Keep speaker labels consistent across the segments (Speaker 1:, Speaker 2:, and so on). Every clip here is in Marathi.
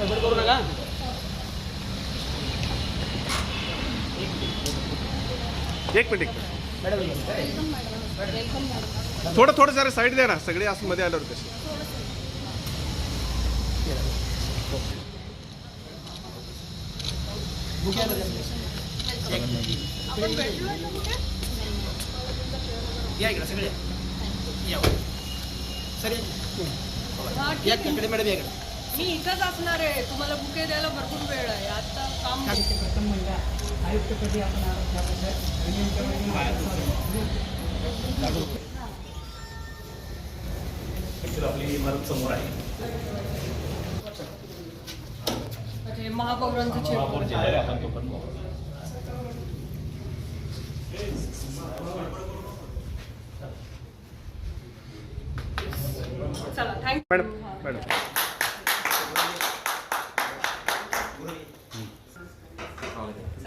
Speaker 1: गडबड करू नका.
Speaker 2: एक मिनिट एक मिनिट.
Speaker 1: मॅडम
Speaker 2: थोडं थोडं जरा साईड द्या ना सगळे असं मध्ये आल्यावर कसे.
Speaker 1: या इकडे सगळे. या. सर
Speaker 3: हा,
Speaker 1: या
Speaker 3: ठीक आहे.
Speaker 1: इकडे मॅडम या इकडे.
Speaker 3: मी इथंच असणार आहे. तुम्हाला बुके द्यायला भरपूर वेळ आहे. आता काम
Speaker 4: प्रथम महिला आयुक्तपदी आपण
Speaker 5: आपली इमारत समोर आहे.
Speaker 3: म्हणजे महापौरांचं चला थँक्यू
Speaker 2: मॅडम मॅडम.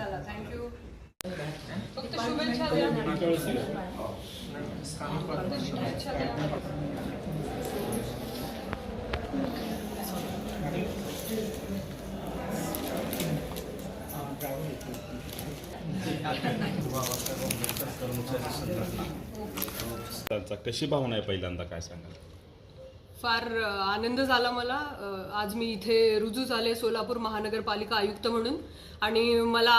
Speaker 3: चला थँक्यू फक्त शुभेच्छा द्या. फक्त शुभेच्छा द्या
Speaker 6: त्यांचा कशी भावना आहे पहिल्यांदा काय सांगाल?
Speaker 3: फार आनंद झाला मला. आज मी इथे रुजू झाले सोलापूर महानगरपालिका आयुक्त म्हणून. आणि मला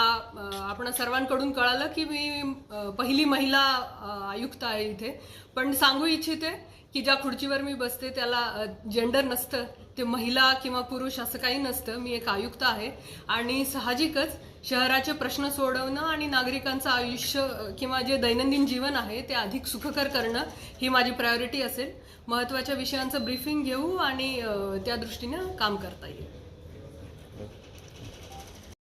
Speaker 3: आपण सर्वांकडून कळालं की मी पहिली महिला आयुक्त आहे इथे. पण सांगू इच्छिते की ज्या खुर्चीवर मी बसते त्याला जेंडर नसतं ते महिला किंवा पुरुष असं काही नसतं. मी एक आयुक्त आहे. आणि साहजिकच शहराचे प्रश्न सोडवणं आणि नागरिकांचं आयुष्य किंवा जे दैनंदिन जीवन आहे ते अधिक सुखकर करणं ही माझी प्रायोरिटी असेल. महत्त्वाच्या विषयांचं ब्रीफिंग घेऊ आणि त्या दृष्टीनं काम करता येईल.